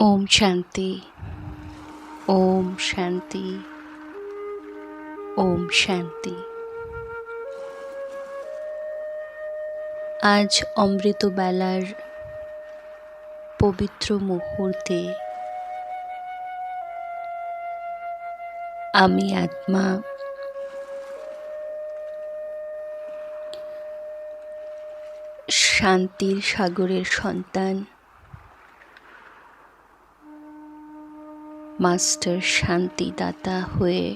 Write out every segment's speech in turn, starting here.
ওম শান্তি ওম শান্তি ওম শান্তি। আজ অমৃতবেলার পবিত্র মুহূর্তে আমি আত্মা শান্তির সাগরের সন্তান মাস্টার শান্তিদাতা হয়ে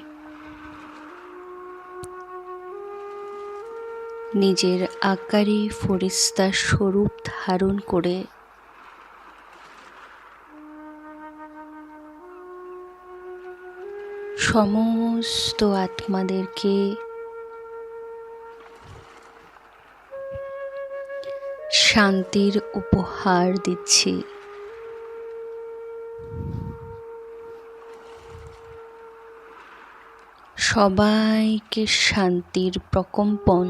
নিজের আকারে ফরিস্তা স্বরূপ ধারণ করে সমস্ত আত্মাদেরকে শান্তির উপহার দিচ্ছি। সবাইকে শান্তির প্রকম্পন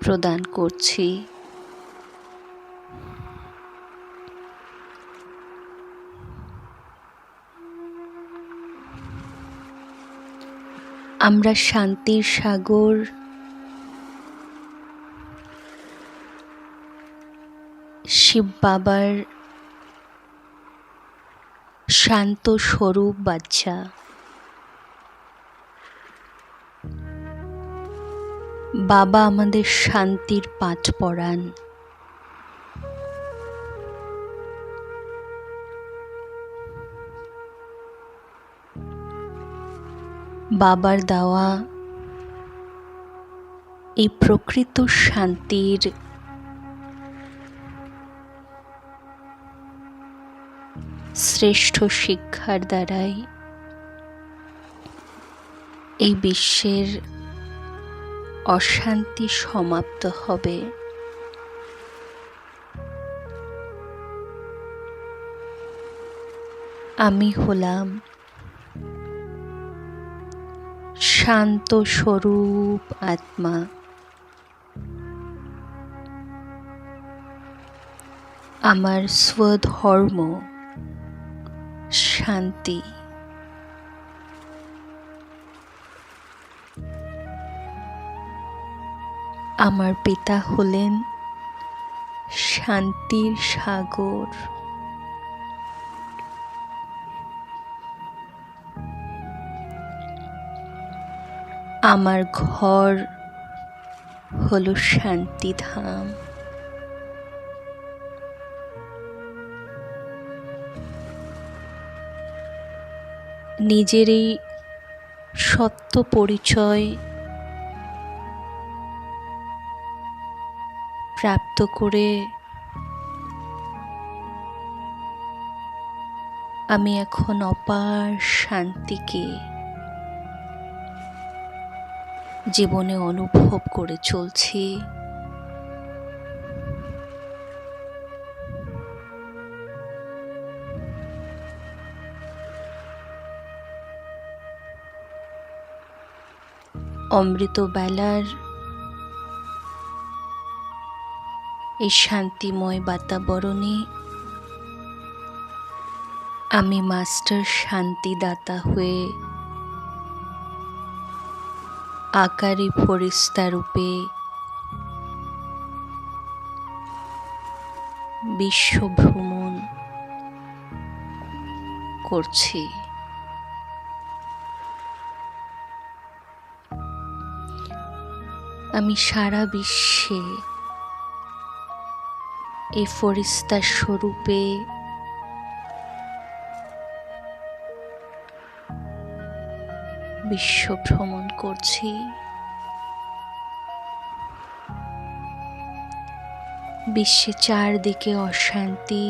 প্রদান করছি। আমরা শান্তির সাগর শিব বাবার শান্ত স্বরূপ বাচ্চা। বাবা আমাদের শান্তির পাঠ পড়ান। বাবার দেওয়া এই প্রকৃত শান্তির শ্রেষ্ঠ শিক্ষার দ্বারাই এই বিশ্বের অশান্তি সমাপ্ত হবে। আমি হলাম শান্ত স্বরূপ আত্মা। আমার স্বধর্ম শান্তি। আমার পিতা হলেন শান্তির সাগর। আমার ঘর হলো শান্তিধাম। নিজের এই সত্য পরিচয় প্রাপ্ত করে আমি এখন অপার শান্তিকে জীবনে অনুভব করে চলছি। অমৃত বেলার এই শান্তিময় বাতাবরণে আমি মাস্টার শান্তিদাতা হয়ে আকারে ফরিস্তা রূপে বিশ্ব ভ্রমণ করছি। আমি সারা বিশ্বে এই ফরিস্তা স্বরূপে বিশ্ব ভ্রমণ করছি। বিশ্বে চারদিকে অশান্তি,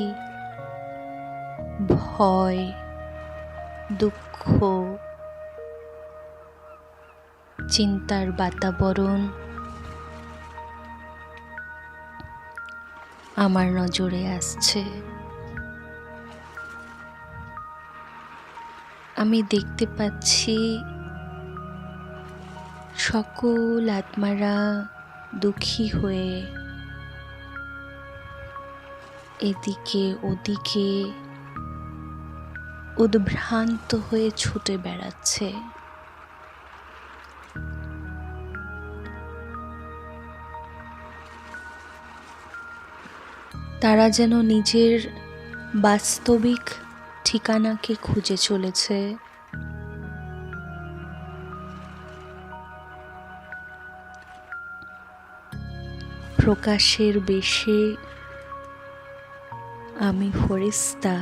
ভয়, দুঃখ, চিন্তার বাতাবরণ আমার নজরে আসছে। আমি দেখতে পাচ্ছি সকল আত্মারা দুঃখী হয়ে এদিকে ওদিকে উদ্ভ্রান্ত হয়ে ছুটে বেড়াচ্ছে। তারা যেন নিজের বাস্তবিক ঠিকানাকে খুঁজে চলেছে। প্রকাশের বেশে আমি ফরিস্তা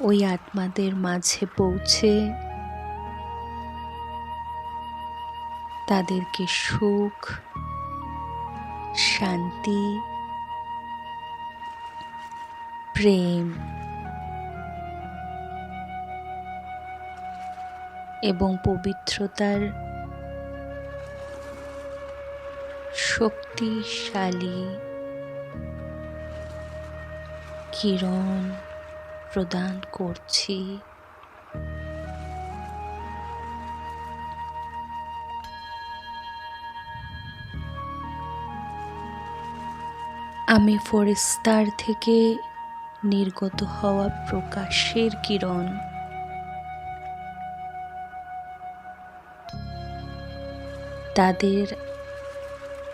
ওই আত্মাদের মাঝে পৌঁছে তাদেরকে সুখ শান্তি প্রেম এবং পবিত্রতার শক্তিশালী কিরণ প্রদান করছি। আমি ফরিস্তার থেকে নির্গত হওয়া প্রকাশের কিরণ। তাদের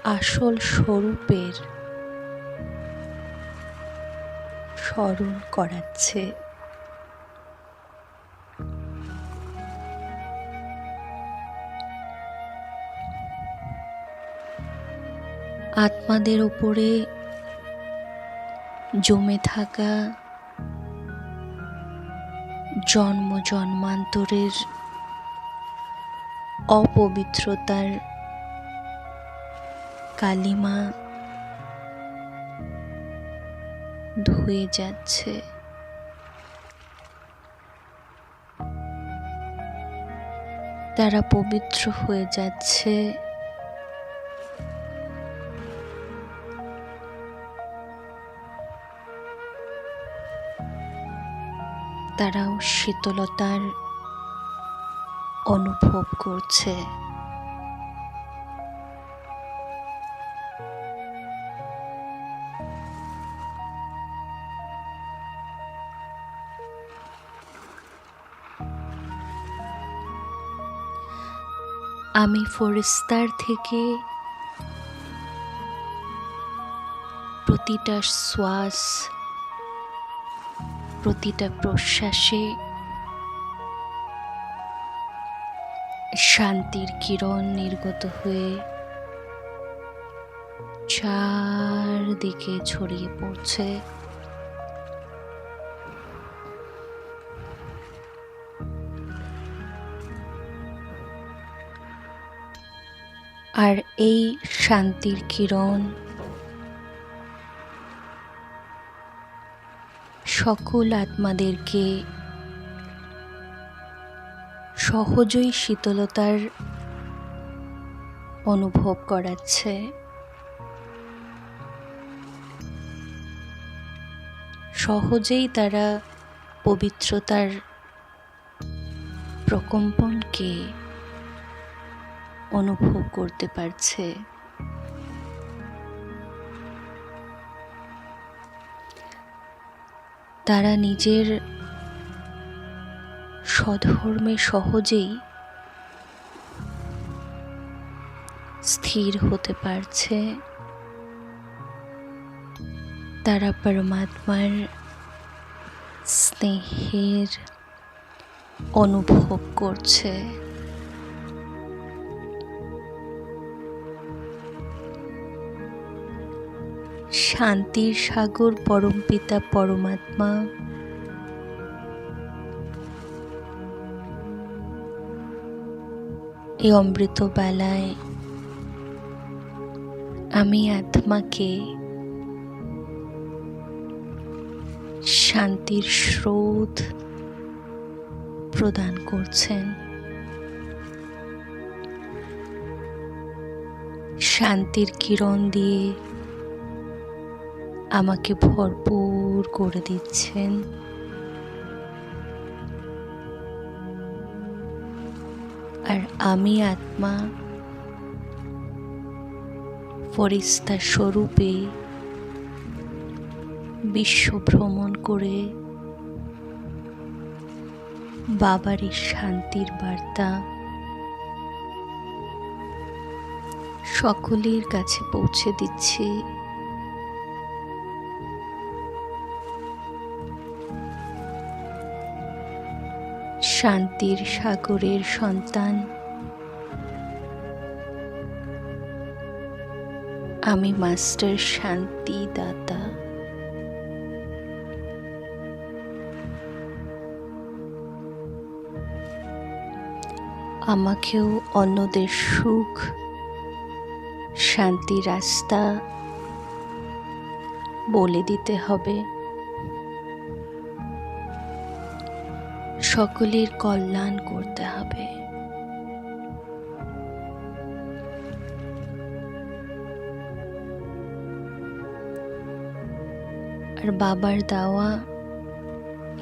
আসল স্বরূপের স্মরণ করাচ্ছে। আত্মাদের ওপরে জমে থাকা জন্ম জন্মান্তরের অপবিত্রতার কালিমা ধুয়ে যাচ্ছে। তারা পবিত্র হয়ে যাচ্ছে। তারাও শীতলতার অনুভব করছে। আমি ফরিস্তার থেকে প্রতিটা শ্বাস প্রতিটা প্রশ্বাসে শান্তির কিরণ নির্গত হয়ে চারদিকে ছড়িয়ে পড়ছে। আর এই শান্তির কিরণ সকল আত্মাদেরকে সহজই শীতলতার অনুভব করাচ্ছে। সহজেই তারা পবিত্রতার প্রকম্পনকে অনুভব করতে পারছে। তারা নিজের স্বধর্মে সহজেই স্থির হতে পারছে। তারা পরমাত্মার স্নেহের অনুভব করছে। শান্তির সাগর পরমপিতা পরমাত্মা। এই অমৃত বেলায় আমি আত্মাকে শান্তির স্রোত প্রদান করছেন। শান্তির কিরণ দিয়ে আমাকে ভরপুর করে দিচ্ছেন। আর আমি আত্মা ফরিস্তা স্বরূপে বিশ্ব ভ্রমণ করে বাবারই শান্তির বার্তা সকলের কাছে পৌঁছে দিচ্ছি। শান্তির সাগরের সন্তান। আমি মাস্টার শান্তি দাতা আমাকেও অন্যদের সুখ শান্তি রাস্তা বলে দিতে হবে। সকলের কল্যাণ করতে হবে। আর বাবার দেওয়া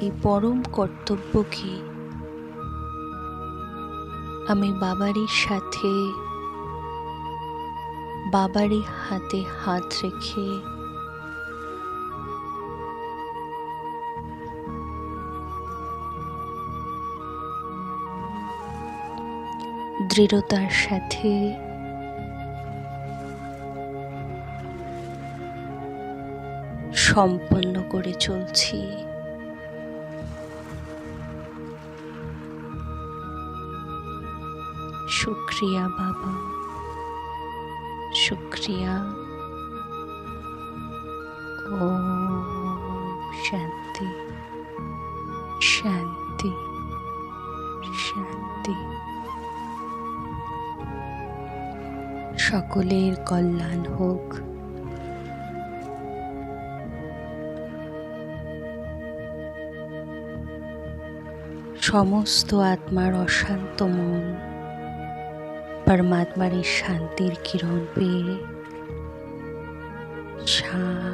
এই পরম কর্তব্য কি? আমি বাবারই সাথে, বাবারই হাতে হাত রেখে দৃঢ়তার সাথে। সম্পন্ন করে চলছি। শুক্রিয়া বাবা। শুক্রিয়া। ও শান্তি। সকলের কল্যাণ হোক। সমস্ত আত্মার অশান্ত মন পরমাত্মার এই শান্তির কিরণ পেয়ে শান্ত